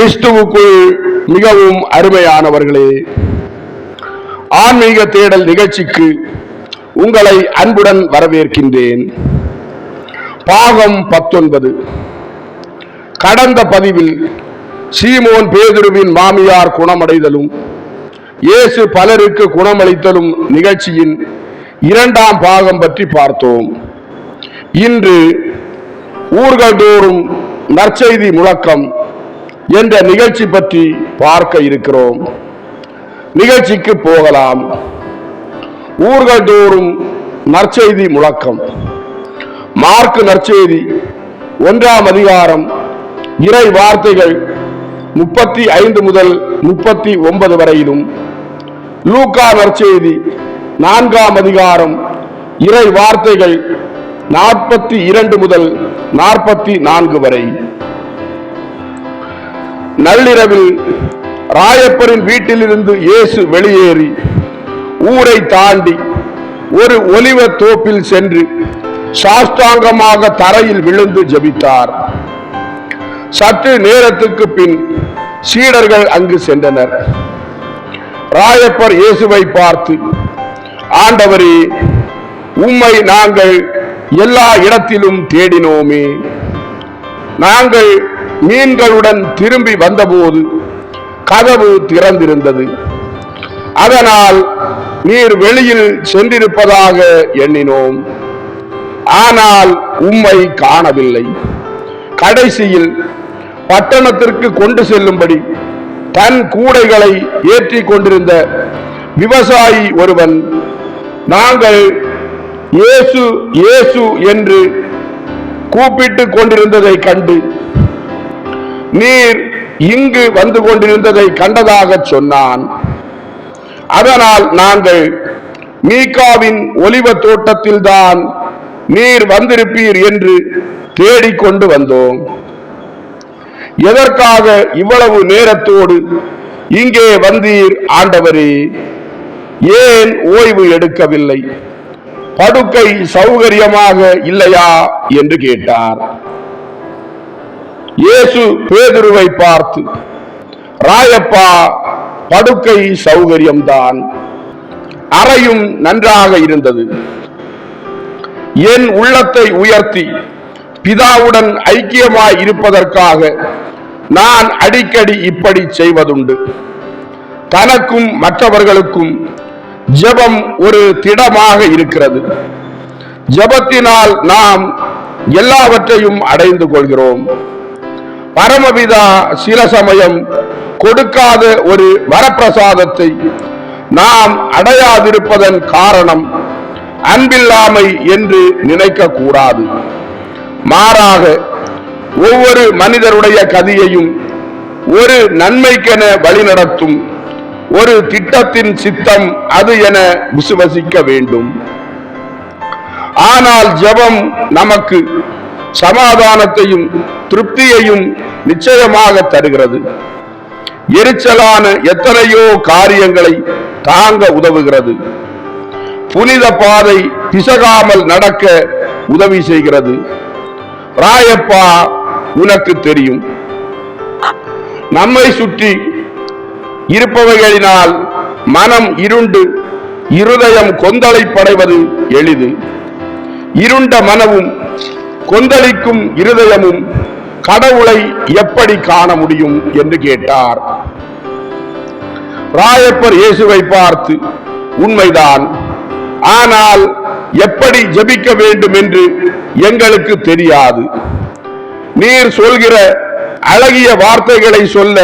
கிறிஸ்துவுக்குள் மிகவும் அருமையானவர்களே ஆன்மீக தேடல் நிகழ்ச்சிக்கு உங்களை அன்புடன் வரவேற்கின்றேன். பாகம் பத்தொன்பது. கடந்த பதிவில் சீமோன் பேதுருவின் மாமியார் குணமடைதலும் இயேசு பலருக்கு குணமளித்தலும் நிகழ்ச்சியின் இரண்டாம் பாகம் பற்றி பார்த்தோம். இன்று ஊர்கள் தோறும் நற்செய்தி முழக்கம் என்ற நிகழ்ச்சி பற்றி பார்க்க இருக்கிறோம். நிகழ்ச்சிக்கு போகலாம். ஊர்கள் தோறும் நற்செய்தி முழக்கம். மார்க் நற்செய்தி ஒன்றாம் அதிகாரம் இறை வார்த்தைகள் முப்பத்தி ஐந்து முதல் முப்பத்தி ஒன்பது வரையிலும். லூக்கா நற்செய்தி நான்காம் அதிகாரம் இறை வார்த்தைகள் நாற்பத்தி இரண்டு முதல் நாற்பத்தி நான்கு வரை. நள்ளிரவில் ராயப்பரின் வீட்டிலிருந்து இயேசு வெளியேறி ஊரை தாண்டி ஒரு ஒலிவ தோப்பில் சென்று சாஷ்டாங்கமாக தரையில் விழுந்து ஜெபித்தார். சற்று நேரத்துக்கு பின் சீடர்கள் அங்கு சென்றனர். ராயப்பர் இயேசுவை பார்த்து ஆண்டவரே உம்மை நாங்கள் எல்லா இடத்திலும் தேடினோமே. நாங்கள் மீன்களுடன் திரும்பி வந்தபோது கதவு திறந்திருந்தது. அதனால் நீர் வெளியில் சென்றிருப்பதாக எண்ணினோம். ஆனால் உம்மை காணவில்லை. கடைசியில் பட்டணத்திற்கு கொண்டு செல்லும்படி தன் கூடைகளை ஏற்றி கொண்டிருந்த விவசாயி ஒருவன் நாங்கள் இயேசு இயேசு என்று கூப்பிட்டு கொண்டிருந்ததை கண்டு நீர் இங்கு வந்து கொண்டிருந்ததை கண்டதாக சொன்னான். அதனால் நாங்கள் மீகாவின் ஒலிவ தோட்டத்தில்தான் நீர் வந்திருப்பீர் என்று தேடிக்கொண்டு வந்தோம். எதற்காக இவ்வளவு நேரத்தோடு இங்கே வந்தீர் ஆண்டவரே? ஏன் ஓய்வு எடுக்கவில்லை? படுக்கை சௌகரியமாக இல்லையா? என்று கேட்டார். இயேசு பேதுருவை பார்த்து ராயப்பா படுக்கை சௌகரியம்தான். அறையும் நன்றாக இருந்தது. என் உள்ளத்தை உயர்த்தி பிதாவுடன் ஐக்கியமாய் இருப்பதற்காக நான் அடிக்கடி இப்படி செய்வதுண்டு. தனக்கும் மற்றவர்களுக்கும் ஜெபம் ஒரு திடமாக இருக்கிறது. ஜெபத்தினால் நாம் எல்லாவற்றையும் அடைந்து கொள்கிறோம். பரமபிதா சில சமயம் கொடுக்காத ஒரு வரப்பிரசாதத்தை நாம் அடையாதிருப்பதன் காரணம் அன்பில்லாமை என்று நினைக்க கூடாது மாறாக ஒவ்வொரு மனிதருடைய கதியையும் ஒரு நன்மைக்கென வழிநடத்தும் ஒரு திட்டத்தின் சித்தம் அது என விசுவசிக்க வேண்டும். ஆனால் ஜெபம் நமக்கு சமாதானத்தையும் திருப்தியையும் நிச்சயமாக தருகிறது. எரிச்சலான எத்தனையோ காரியங்களை தாங்க உதவுகிறது. புனித பாதை பிசகாமல் நடக்க உதவி செய்கிறது. ராயப்பா உனக்கு தெரியும். நம்மை சுற்றி இருப்பவைகளினால் மனம் இருண்டு இருதயம் கொந்தளைப்படைவது எளிது. இருண்ட மனமும் கொந்தளிக்கும் இருதயமும் கடவுளை எப்படி காண முடியும் என்று கேட்டார். ராயப்பர் இயேசுவை பார்த்து உண்மைதான். ஆனால் எப்படி ஜெபிக்க வேண்டும் என்று எங்களுக்கு தெரியாது. நீர் சொல்கிற அழகிய வார்த்தைகளை சொல்ல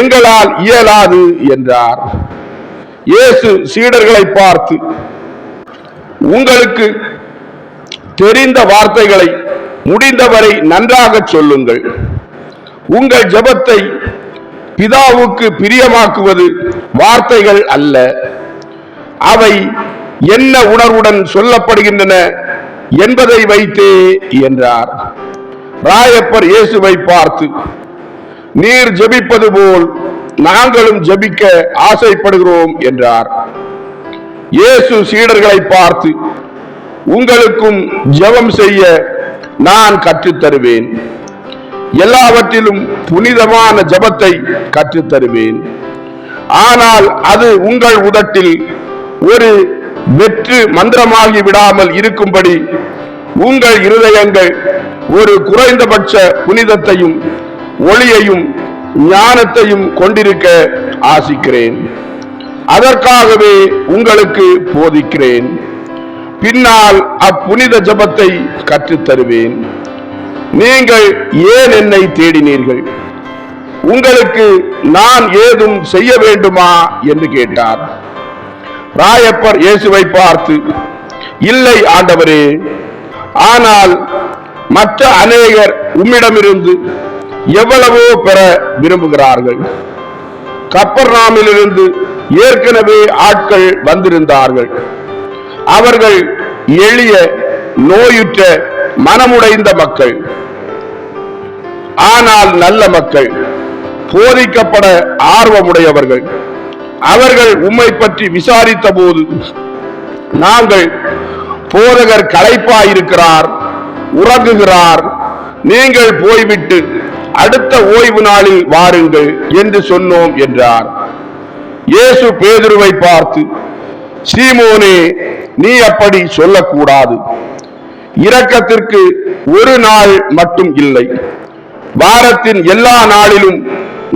எங்களால் இயலாது என்றார். இயேசு சீடர்களை பார்த்து உங்களுக்கு தெரிந்த வார்த்தைகளை முடிந்தவரை நன்றாக சொல்லுங்கள். உங்கள் ஜெபத்தை பிதாவுக்கு பிரியமாக்குவது வார்த்தைகள் அல்ல. அவை என்ன உணர்வுடன் சொல்லப்படுகின்றன என்பதை வைத்தே என்றார். ராயப்பர் இயேசுவை பார்த்து நீர் ஜெபிப்பது போல் நாங்களும் ஜெபிக்க ஆசைப்படுகிறோம் என்றார். இயேசு சீடர்களை பார்த்து உங்களுக்கும் ஜெபம் செய்ய நான் கற்றுத்தருவேன். எல்லாவற்றிலும் புனிதமான ஜெபத்தை கற்றுத்தருவேன். ஆனால் அது உங்கள் உதட்டில் ஒரு வெற்று மந்திரமாகி விடாமல் இருக்கும்படி உங்கள் இருதயங்கள் ஒரு குறைந்தபட்ச புனிதத்தையும் ஒளியையும் ஞானத்தையும் கொண்டிருக்க ஆசிக்கிறேன். அதற்காகவே உங்களுக்கு போதிக்கிறேன். பின்னால் அப்புனித ஜெபத்தை கற்றுத் தருவேன் நீங்கள் ஏன் என்னை தேடினீர்கள்? உங்களுக்கு நான் ஏதும் செய்ய வேண்டுமா? என்று கேட்டார். ராயப்பர் இயேசுவை பார்த்து இல்லை ஆண்டவரே ஆனால் மற்ற அநேகர் உம்மிடமிருந்து எவ்வளவோ பெற விரும்புகிறார்கள். கப்பர்நாமிலிருந்து ஏற்கனவே ஆட்கள் வந்திருந்தார்கள். அவர்கள் எளிய நோயுற்ற மனமுடைந்த மக்கள். ஆனால் நல்ல மக்கள் போதிக்கப்பட ஆர்வமுடையவர்கள். அவர்கள் உம்மை பற்றி விசாரித்த போது நாங்கள் போதகர் களைப்பாயிருக்கிறார் உறங்குகிறார் நீங்கள் போய்விட்டு அடுத்த ஓய்வு நாளில் வாருங்கள் என்று சொன்னோம் என்றார். இயேசு பேதுருவை பார்த்து சீமோனே நீ அப்படி சொல்லக்கூடாது. இரக்கத்திற்கு ஒரு நாள் மட்டும் இல்லை. வாரத்தின் எல்லா நாளிலும்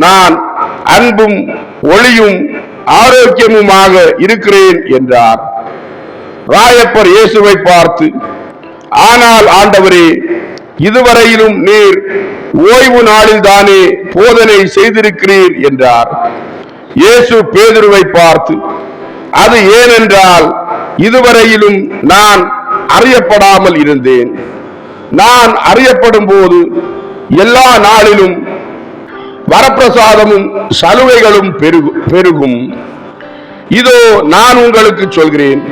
நான் அன்பும் ஒளியும் ஆரோக்கியமுமாக இருக்கிறேன் என்றார். ராயப்பர் இயேசுவை பார்த்து ஆனால் ஆண்டவரே இதுவரையிலும் நீர் ஓய்வு நாளில் தானே போதனை செய்திருக்கிறீர் என்றார். இயேசு பேதுருவை பார்த்து அது ஏனென்றால் இதுவரையிலும் நான் அறியப்படாமல் இருந்தேன். நான் அறியப்படும் போது எல்லா நாளிலும் வரப்பிரசாதமும் சலுகைகளும் பெருகும். இதோ நான் உங்களுக்கு சொல்கிறேன்.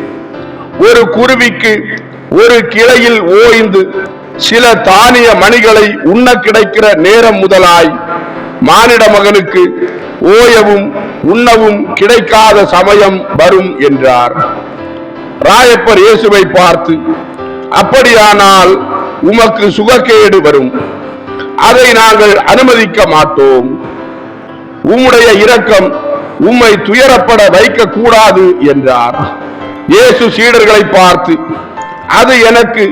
ஒரு குருவிக்கு ஒரு கிளையில் ஓய்ந்து சில தானிய மணிகளை உண்ண கிடைக்கிற நேரம் முதலாய் மானிட மகனுக்கு ஓயவும் உண்ணவும் கிடைக்காத சமயம் வரும் என்றார். ராயப்பர் இயேசுவை பார்த்து அப்படியானால் உமக்கு சுகக்கேடு வரும். அதை நாங்கள் அனுமதிக்க மாட்டோம். உம்முடைய இரக்கம் உம்மை துயரப்பட வைக்க கூடாது என்றார். இயேசு சீடர்களை பார்த்து அது எனக்கு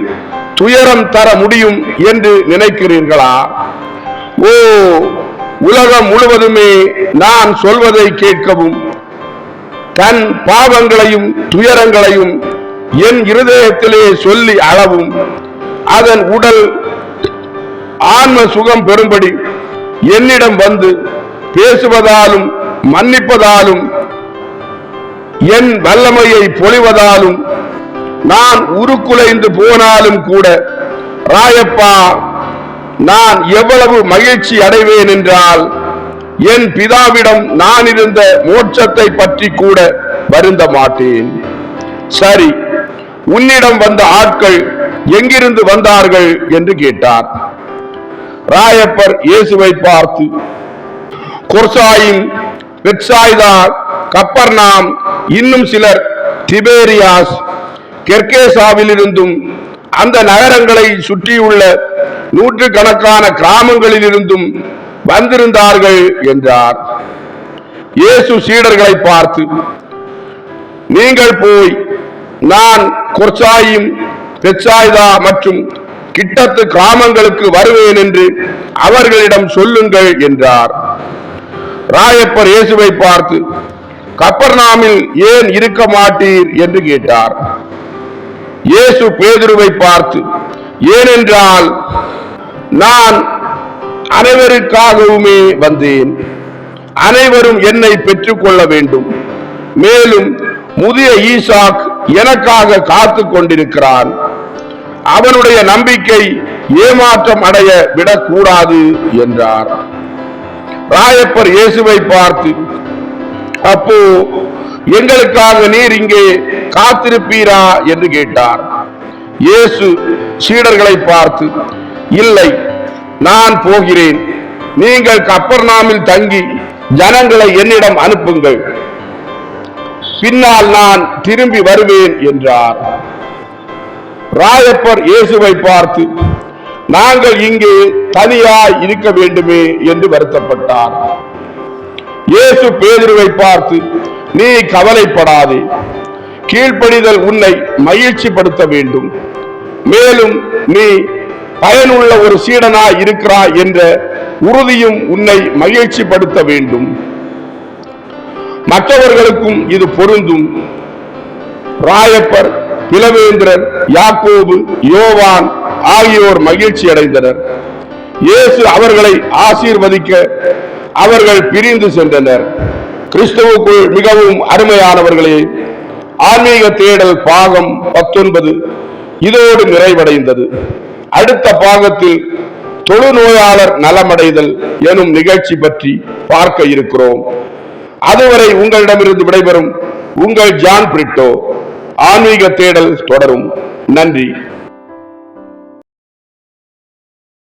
துயரம் தர முடியும் என்று நினைக்கிறீர்களா? ஓ உலகம் முழுவதுமே நான் சொல்வதை கேட்கவும் தன் பாவங்களையும் துயரங்களையும் என் இருதயத்திலே சொல்லி அளவும். அதன் உடல் ஆன்ம சுகம் பெறும்படி என்னிடம் வந்து பேசுவதாலும் மன்னிப்பதாலும் என் வல்லமையை பொழிவதாலும் நான் உருக்குலைந்து போனாலும் கூட ராயப்பா நான் எவ்வளவு மகிழ்ச்சி அடைவேன் என்றால் என் பிதாவிடம் நான் இருந்த மோட்சத்தை பற்றி கூட வருந்த மாட்டேன். சரி உன்னிடம் வந்த ஆட்கள் எங்கிருந்து வந்தார்கள் என்று கேட்டார். ராயப்பர் இயேசுவை பார்த்து கொர்சாயின் பெட்சாய்தா கப்பர்னாம் இன்னும் சிலர் திபேரியாஸ் கெர்கேசாவிலிருந்தும் அந்த நகரங்களை சுற்றியுள்ள நூற்று கணக்கான கிராமங்களிலிருந்தும் வந்திருந்தார்கள் என்றார். இயேசு சீடர்களை பார்த்து நீங்கள் போய் நான் கொர்சாயும் பெச்சாய்தா மற்றும் கிட்டத்து கிராமங்களுக்கு வருவேன் என்று அவர்களிடம் சொல்லுங்கள் என்றார். ராயப்பர் இயேசுவை பார்த்து கப்பர்நாமில் ஏன் இருக்க மாட்டீர்? என்று கேட்டார். இயேசு பேதுருவை பார்த்து ஏனென்றால் நான் அனைவருக்காகவுமே வந்தேன். அனைவரும் என்னை பெற்றுக்கொள்ள வேண்டும். மேலும் முதிய ஈசாக் எனக்காக காத்து கொண்டிருக்கிறான். அவனுடைய நம்பிக்கை ஏமாற்றம் அடைய விடக்கூடாது என்றார். ராயப்பர் இயேசுவை பார்த்து அப்போ எங்களுக்காக நீர் இங்கே காத்திருப்பீரா? என்று கேட்டார். இயேசு சீடர்களை பார்த்து இல்லை நான் போகிறேன். நீங்கள் கப்பர்நாமில் தங்கி ஜனங்களை என்னிடம் அனுப்புங்கள். பின்னால் நான் திரும்பி வருவேன் என்றார். ராயப்பர் இயேசுவை பார்த்து நாங்கள் இங்கே தனியாய் இருக்க வேண்டுமே என்று வருத்தப்பட்டார். இயேசு பேதுருவை பார்த்து நீ கவலைப்படாதே. கீழ்ப்படிதல் உன்னை மகிழ்ச்சிப்படுத்த வேண்டும். மேலும் நீ பயனுள்ள ஒரு சீடனா இருக்கிறாய் என்ற உறுதியும் உன்னை மகிழ்ச்சிப்படுத்த வேண்டும். மற்றவர்களுக்கும் இது பொருந்தும். ராயப்பர் பிலவேந்திரன் யாக்கோபு யோவான் ஆகியோர் மகிழ்ச்சி அடைந்தனர். இயேசு அவர்களை ஆசீர்வதிக்க அவர்கள் பிரிந்து சென்றனர். கிறிஸ்துவுக்குள் மிகவும் அருமையானவர்களே ஆன்மீக தேடல் பாகம் பத்தொன்பது இதோடு நிறைவடைந்தது. அடுத்த பாகத்தில் தொழுநோயாளர் நலமடைதல் எனும் நிகழ்ச்சி பற்றி பார்க்க இருக்கிறோம். அதுவரை உங்களிடமிருந்து விடைபெறும் உங்கள் ஜான் பிரிட்டோ. ஆன்மீக தேடல் தொடரும். நன்றி.